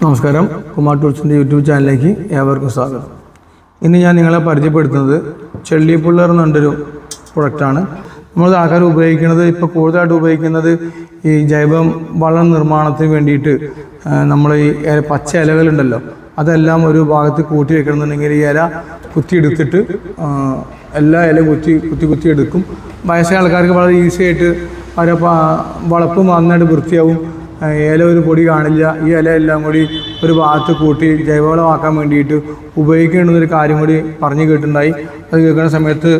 നമസ്കാരം. കുമാർ ടൂൾസിന്റെ യൂട്യൂബ് ചാനലിലേക്ക് ഏവർക്കും സ്വാഗതം. ഇന്ന് ഞാൻ നിങ്ങളെ പരിചയപ്പെടുത്തുന്നത് ചെള്ളിപ്പുള്ളർ എന്നുള്ളൊരു പ്രൊഡക്റ്റാണ്. നമ്മൾ ആൾക്കാർ ഉപയോഗിക്കുന്നത് ഇപ്പോൾ കൂടുതലായിട്ട് ഉപയോഗിക്കുന്നത് ഈ ജൈവ വളം നിർമ്മാണത്തിന് വേണ്ടിയിട്ട് നമ്മൾ ഈ പച്ച ഇലകളുണ്ടല്ലോ അതെല്ലാം ഒരു ഭാഗത്ത് കൂട്ടി വെക്കണമെന്നുണ്ടെങ്കിൽ ഈ ഇല കുത്തിയെടുത്തിട്ട് എല്ലാ ഇല കുത്തി കുത്തി കുത്തി എടുക്കും. വയസ്സായ ആൾക്കാർക്ക് വളരെ ഈസി ആയിട്ട് അവരെ വളപ്പ് നന്നായിട്ട് വൃത്തിയാവും. ഇല ഒരു പൊടി കാണില്ല. ഈ ഇല എല്ലാം കൂടി ഒരു ഭാഗത്ത് കൂട്ടി ജൈവവളമാക്കാൻ വേണ്ടിയിട്ട് ഉപയോഗിക്കേണ്ടുന്നൊരു കാര്യം കൂടി പറഞ്ഞു കേട്ടിട്ടുണ്ടായി. അത് കേൾക്കുന്ന സമയത്ത്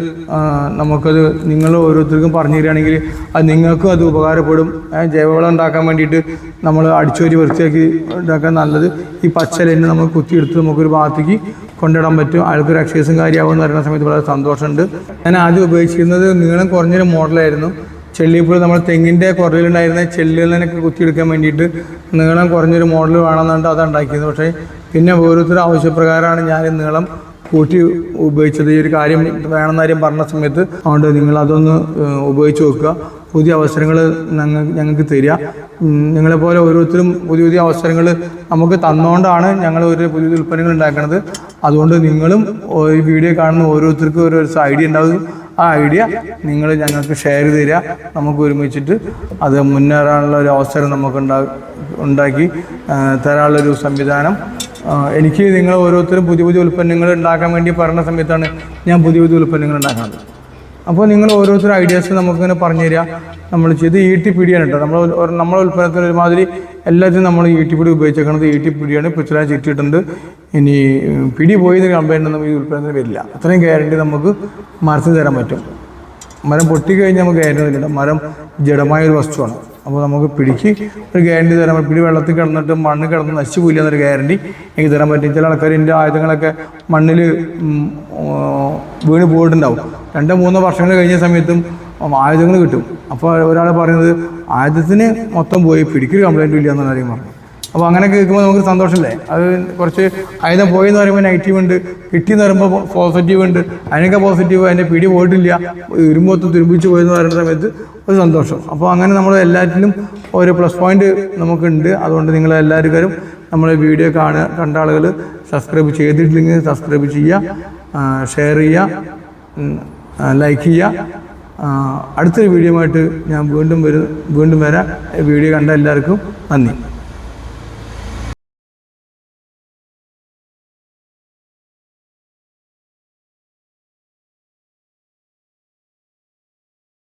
നമുക്കത് നിങ്ങൾ ഓരോരുത്തർക്കും പറഞ്ഞു തരികയാണെങ്കിൽ അത് നിങ്ങൾക്കും അത് ഉപകാരപ്പെടും. ജൈവവളം ഉണ്ടാക്കാൻ വേണ്ടിയിട്ട് നമ്മൾ അടിച്ചുവരി വൃത്തിയാക്കി ഉണ്ടാക്കാൻ നല്ലത്. ഈ പച്ചലെന്നെ നമുക്ക് കുത്തിയെടുത്ത് നമുക്കൊരു ഭാഗത്തേക്ക് കൊണ്ടിടാൻ പറ്റും. ആൾക്കൊരു എക്സസൈസും കാര്യമാകുമെന്ന് പറയുന്ന സമയത്ത് വളരെ സന്തോഷമുണ്ട്. ഞാൻ ആദ്യം ഉപയോഗിച്ചിരുന്നത് നീളം കുറഞ്ഞൊരു മോഡലായിരുന്നു ചെള്ളിപ്പോൾ നമ്മൾ തെങ്ങിന്റെ കുറവിലുണ്ടായിരുന്ന ചെല്ലുകളിനൊക്കെ കുത്തിയെടുക്കാൻ വേണ്ടിയിട്ട് നീളം കുറഞ്ഞൊരു മോഡൽ വേണമെന്നുണ്ട് അത് ഉണ്ടാക്കിയത്. പക്ഷേ പിന്നെ ഓരോരുത്തരുടെ ആവശ്യപ്രകാരമാണ് ഞാൻ നീളം കൂട്ടി ഉപയോഗിച്ചത്. ഈ ഒരു കാര്യം വേണമെന്ന കാര്യം പറഞ്ഞ സമയത്ത് അതുകൊണ്ട് നിങ്ങൾ അതൊന്ന് ഉപയോഗിച്ച് നോക്കുക. പുതിയ അവസരങ്ങൾ ഞങ്ങൾ ഞങ്ങൾക്ക് തരിക. നിങ്ങളെപ്പോലെ ഓരോരുത്തരും പുതിയ പുതിയ അവസരങ്ങൾ നമുക്ക് തന്നുകൊണ്ടാണ് ഞങ്ങൾ ഒരു പുതിയ ഉൽപ്പന്നങ്ങൾ ഉണ്ടാക്കുന്നത്. അതുകൊണ്ട് നിങ്ങളും ഈ വീഡിയോ കാണുന്ന ഓരോരുത്തർക്കും ഓരോ ഐഡിയ ഉണ്ടാവും. ആ ഐഡിയ നിങ്ങൾ ഞങ്ങൾക്ക് ഷെയർ തരിക നമുക്ക് ഒരുമിച്ചിട്ട് അത് മുന്നേറാനുള്ള ഒരു അവസരം നമുക്ക് ഉണ്ടാ ഉണ്ടാക്കി തരാനുള്ളൊരു സംവിധാനം. എനിക്ക് നിങ്ങൾ ഓരോരുത്തരും പുതിയ പുതിയ ഉൽപ്പന്നങ്ങൾ ഉണ്ടാക്കാൻ വേണ്ടി പറഞ്ഞ സമയത്താണ് ഞാൻ പുതിയ പുതിയ ഉൽപ്പന്നങ്ങൾ ഉണ്ടാക്കുന്നത്. അപ്പോൾ നിങ്ങൾ ഓരോരുത്തരും ഐഡിയാസ് നമുക്കിങ്ങനെ പറഞ്ഞു തരിക. നമ്മൾ ചെയ്ത് ഈട്ടി പിടിയാണ് കേട്ടോ. നമ്മൾ നമ്മളെ ഉൽപ്പന്നത്തിന് ഒരുമാതിരി എല്ലാത്തിനും നമ്മൾ ഈട്ടിപ്പിടി ഉപയോഗിച്ചേക്കുന്നത് ഈട്ടിപ്പിടിയാണ്. പിച്ചില ചിറ്റിയിട്ടുണ്ട്. ഇനി പിടി പോയി കമ്പനി ഒന്നും ഈ ഉൽപ്പന്നത്തിന് വരില്ല. അത്രയും ഗ്യാരണ്ടി നമുക്ക് മരത്തിന് തരാൻ പറ്റും. മരം പൊട്ടിക്കഴിഞ്ഞാൽ നമുക്ക് ഗ്യാരണ്ടി തരില്ല മരം ജഡമായ ഒരു വസ്തുവാണ്. അപ്പോൾ നമുക്ക് പിടിക്ക് ഒരു ഗ്യാരണ്ടി തരാൻ പറ്റും പിടി വെള്ളത്തിൽ കിടന്നിട്ട് മണ്ണ് കിടന്ന് നശിച്ചു പോയില്ല എന്നൊരു ഗ്യാരണ്ടി എനിക്ക് തരാൻ പറ്റും. ചില ആൾക്കാർ എന്റെ ആയുധങ്ങളൊക്കെ മണ്ണിൽ വീണ് പോയിട്ടുണ്ടാവും. രണ്ടോ മൂന്നോ വർഷങ്ങൾ കഴിഞ്ഞ സമയത്തും ആയുധങ്ങൾ കിട്ടും. അപ്പോൾ ഒരാൾ പറയുന്നത് ആയുധത്തിന് മൊത്തം പോയി പിടിക്കൊരു കംപ്ലൈന്റും ഇല്ല എന്നുള്ള കാര്യം പറഞ്ഞു. അപ്പോൾ അങ്ങനെ കേൾക്കുമ്പോൾ നമുക്ക് സന്തോഷമല്ലേ അത് കുറച്ച് ആയുധം പോയി എന്ന് പറയുമ്പോൾ നെഗറ്റീവ് ഉണ്ട്. കിട്ടിയെന്ന് പറയുമ്പോൾ പോസിറ്റീവ് ഉണ്ട്. അതിനൊക്കെ പോസിറ്റീവ് അതിന്റെ പിടി പോയിട്ടില്ല. ഇരുമ്പൊത്ത് തുരുമ്പിച്ച് പോയെന്ന് പറയുന്ന സമയത്ത് ഒരു സന്തോഷം. അപ്പോൾ അങ്ങനെ നമ്മൾ എല്ലാറ്റിലും ഒരു പ്ലസ് പോയിന്റ് നമുക്കുണ്ട്. അതുകൊണ്ട് നിങ്ങൾ എല്ലാവരും നമ്മളെ വീഡിയോ കാണുക. കണ്ട ആളുകൾ സബ്സ്ക്രൈബ് ചെയ്തിട്ടില്ലെങ്കിൽ സബ്സ്ക്രൈബ് ചെയ്യുക. ഷെയർ ചെയ്യുക. ലൈക്ക് ചെയ്യുക. അടുത്തൊരു വീഡിയോ ആയിട്ട് ഞാൻ വീണ്ടും വരും വീണ്ടും വരാം. വീഡിയോ കണ്ട എല്ലാവർക്കും നന്ദി.